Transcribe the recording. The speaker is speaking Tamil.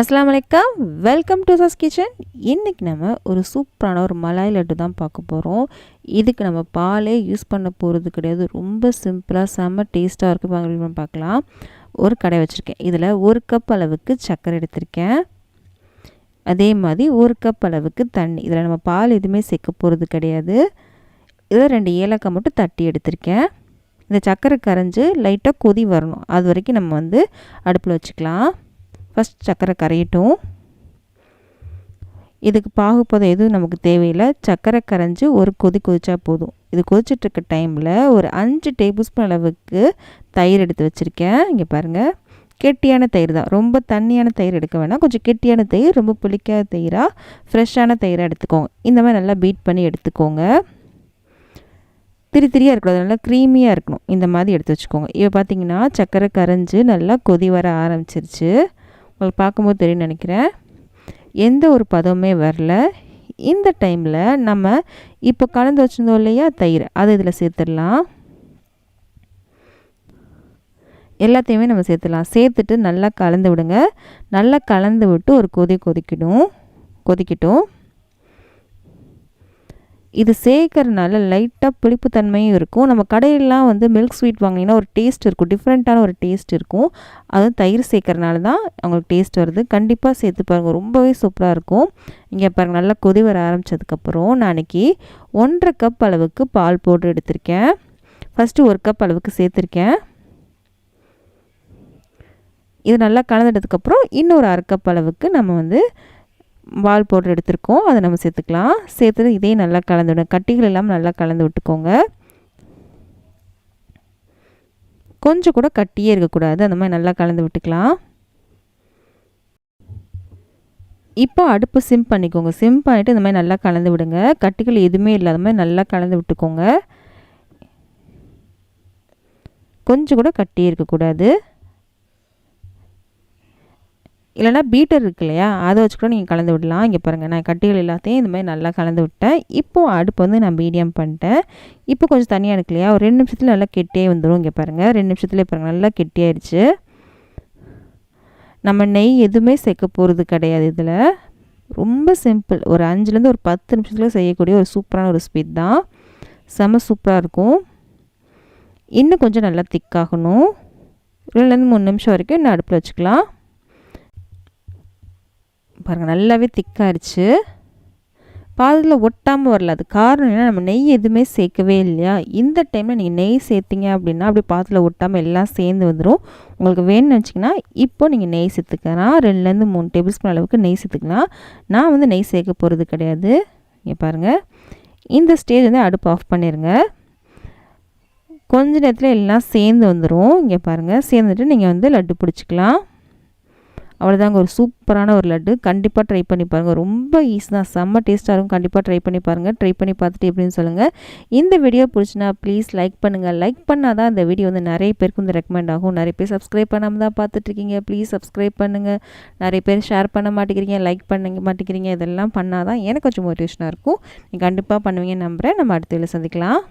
அஸ்லாம் வலைக்கம் வெல்கம் டு சஸ் கிச்சன் இன்றைக்கி நம்ம ஒரு சூப்பரான ஒரு மலாய் லட்டு தான் பார்க்க போகிறோம் இதுக்கு நம்ம பாலே யூஸ் பண்ண போகிறது கிடையாது. ரொம்ப சிம்பிளாக செம்ம டேஸ்ட்டாக இருக்குது வாங்க பார்க்கலாம். ஒரு கடை வச்சுருக்கேன். இதில் ஒரு கப் அளவுக்கு சர்க்கரை எடுத்திருக்கேன். அதே மாதிரி ஒரு கப் அளவுக்கு தண்ணி. இதில் நம்ம பால் எதுவுமே சேர்க்க போகிறது கிடையாது. இதில் ரெண்டு ஏலக்காய் மட்டும் தட்டி எடுத்திருக்கேன். இந்த சர்க்கரை கரைஞ்சி லைட்டாக கொதி வரணும். அது வரைக்கும் நம்ம வந்து அடுப்பில் வச்சுக்கலாம். ஃபஸ்ட் சர்க்கரை கரையட்டும். இதுக்கு பாகுப்பதம் எதுவும் நமக்கு தேவையில்லை. சர்க்கரை கரைஞ்சி ஒரு கொதி கொதிச்சா போதும். இது கொதிச்சிட்ருக்க டைமில் ஒரு அஞ்சு டேபிள் ஸ்பூன் அளவுக்கு தயிர் எடுத்து வச்சுருக்கேன். இங்கே பாருங்கள் கெட்டியான தயிர் தான். ரொம்ப தண்ணியான தயிர் எடுக்க வேணாம். கொஞ்சம் கெட்டியான தயிர் ரொம்ப புளிக்காத தயிராக ஃப்ரெஷ்ஷான தயிராக எடுத்துக்கோங்க. இந்த மாதிரி நல்லா பீட் பண்ணி எடுத்துக்கோங்க. திரி திரியாக இருக்கக்கூடாது நல்லா க்ரீமியாக இருக்கணும். இந்த மாதிரி எடுத்து வச்சுக்கோங்க. இப்போ பார்த்தீங்கன்னா சர்க்கரை கரைஞ்சி நல்லா கொதி வர ஆரம்பிச்சிருச்சு. உங்களுக்கு பார்க்கும்போது தெரியும் நினைக்கிறேன். எந்த ஒரு பதமே வரல. இந்த டைமில் நம்ம இப்போ கலந்து வச்சுருந்தோம் இல்லையா? தயிர். அதை இதில் சேர்த்துடலாம். எல்லாத்தையுமே நம்ம சேர்த்துடலாம். சேர்த்துட்டு நல்லா கலந்து விடுங்க. நல்லா கலந்து விட்டு ஒரு கொதி கொதிக்கணும். கொதிக்கட்டும். இது சேர்க்கறனால லைட்டாக புளிப்பு தன்மையும் இருக்கும். நம்ம கடையிலலாம் வந்து மில்க் ஸ்வீட் வாங்கினீங்கன்னா ஒரு டேஸ்ட் இருக்கும். டிஃப்ரெண்ட்டான ஒரு டேஸ்ட் இருக்கும். அதுவும் தயிர் சேர்க்கறனால தான் அவங்களுக்கு டேஸ்ட் வருது. கண்டிப்பாக சேர்த்து பாருங்கள் ரொம்பவே சூப்பராக இருக்கும். இங்கே பாருங்கள் நல்லா கொதி வர ஆரம்பித்ததுக்கப்புறம் நான் அன்றைக்கி ஒன்றரை கப் அளவுக்கு பால் போட்டு எடுத்திருக்கேன். ஃபஸ்ட்டு ஒரு கப் அளவுக்கு சேர்த்துருக்கேன். இது நல்லா கலந்துட்டதுக்கப்புறம் இன்னொரு அரை கப் அளவுக்கு நம்ம வந்து வால் பவுடர் எடுத்திருக்கோம். அதை நம்ம சேர்த்துக்கலாம். சேர்த்துட்டு இதையும் நல்லா கலந்து விட கட்டிகள் இல்லாமல் நல்லா கலந்து விட்டுக்கோங்க. கொஞ்சம் கூட கட்டியே இருக்கக்கூடாது. அந்த மாதிரி நல்லா கலந்து விட்டுக்கலாம். இப்போ அடுப்பு சிம் பண்ணிக்கோங்க. சிம் பண்ணிவிட்டு இந்த மாதிரி நல்லா கலந்து விடுங்க. கட்டிகள் எதுவுமே இல்லாத மாதிரி நல்லா கலந்து விட்டுக்கோங்க. கொஞ்சம் கூட கட்டியே இருக்கக்கூடாது. இல்லைனா பீட்டர் இருக்கு இல்லையா? அதை வச்சு கூட நீங்கள் கலந்து விடலாம். இங்கே பாருங்கள் நான் கட்டிகள் எல்லாத்தையும் இந்த மாதிரி நல்லா கலந்து விட்டேன். இப்போது அடுப்பு வந்து நான் மீடியம் பண்ணிட்டேன். இப்போ கொஞ்சம் தனியாக இருக்கு இல்லையா? ஒரு ரெண்டு நிமிஷத்தில் நல்லா கெட்டியே வந்துடும் இங்கே பாருங்கள் ரெண்டு நிமிஷத்துல பாருங்கள் நல்லா கெட்டியாயிருச்சு. நம்ம நெய் எதுவுமே சேர்க்க போகிறது கிடையாது இதில். ரொம்ப சிம்பிள். ஒரு அஞ்சுலேருந்து ஒரு பத்து நிமிஷத்தில் செய்யக்கூடிய ஒரு சூப்பரான ஒரு ஸ்பீட் தான். செம்ம சூப்பராக இருக்கும். இன்னும் கொஞ்சம் நல்லா திக்காகணும் ரெண்டுலேருந்து மூணு நிமிஷம் வரைக்கும் இன்னும் அடுப்பில் வச்சுக்கலாம். பாருங்கள் நல்லாவே திக்காயிருச்சு. பாதத்தில் ஒட்டாமல் வரல. அது காரணம் என்ன நம்ம நெய் எதுவுமே சேர்க்கவே இல்லையா? இந்த டைமில் நீங்கள் நெய் சேர்த்திங்க அப்படின்னா அப்படி பாதத்தில் ஒட்டாமல் எல்லாம் சேர்ந்து வந்துடும் உங்களுக்கு வேணும்னு வச்சிங்கன்னா இப்போ நீங்கள் நெய் சேர்த்துக்கலாம். ரெண்டுலேருந்து மூணு டேபிள் ஸ்பூன் அளவுக்கு நெய் சேர்த்துக்கலாம். நான் வந்து நெய் சேர்க்க போகிறது கிடையாது. இங்கே பாருங்கள் இந்த ஸ்டேஜ் வந்து அடுப்பு ஆஃப் பண்ணிடுங்க கொஞ்ச நேரத்தில் எல்லாம் சேர்ந்து வந்துடும் இங்கே பாருங்கள் சேர்ந்துட்டு நீங்கள் வந்து லட்டு பிடிச்சிக்கலாம். அவ்வளோதாங்க ஒரு சூப்பரான ஒரு லட்டு. கண்டிப்பாக ட்ரை பண்ணி பாருங்கள் ரொம்ப ஈஸி தான். செம்ம டேஸ்ட்டாக இருக்கும். கண்டிப்பாக ட்ரை பண்ணி பாருங்கள் ட்ரை பண்ணி பார்த்துட்டு எப்படின்னு சொல்லுங்கள் இந்த வீடியோ பிடிச்சினா ப்ளீஸ் லைக் பண்ணுங்கள் லைக் பண்ணால் தான் இந்த வீடியோ வந்து நிறைய பேருக்கு வந்து ரெக்கமெண்ட் ஆகும். நிறைய பேர் சப்ஸ்கிரைப் பண்ணாமல் தான் பார்த்துட்ருக்கீங்க ப்ளீஸ் சப்ஸ்கிரைப் பண்ணுங்கள் நிறைய பேர் ஷேர் பண்ண மாட்டேங்கிறீங்க. லைக் பண்ண மாட்டேங்கிறீங்க. இதெல்லாம் பண்ணால் தான் எனக்கு கொஞ்சம் மோட்டிவேஷனாக இருக்கும். நீங்கள் கண்டிப்பாக பண்ணுவீங்கன்னு நம்புகிறேன் நம்ம அடுத்த சந்திக்கலாம்.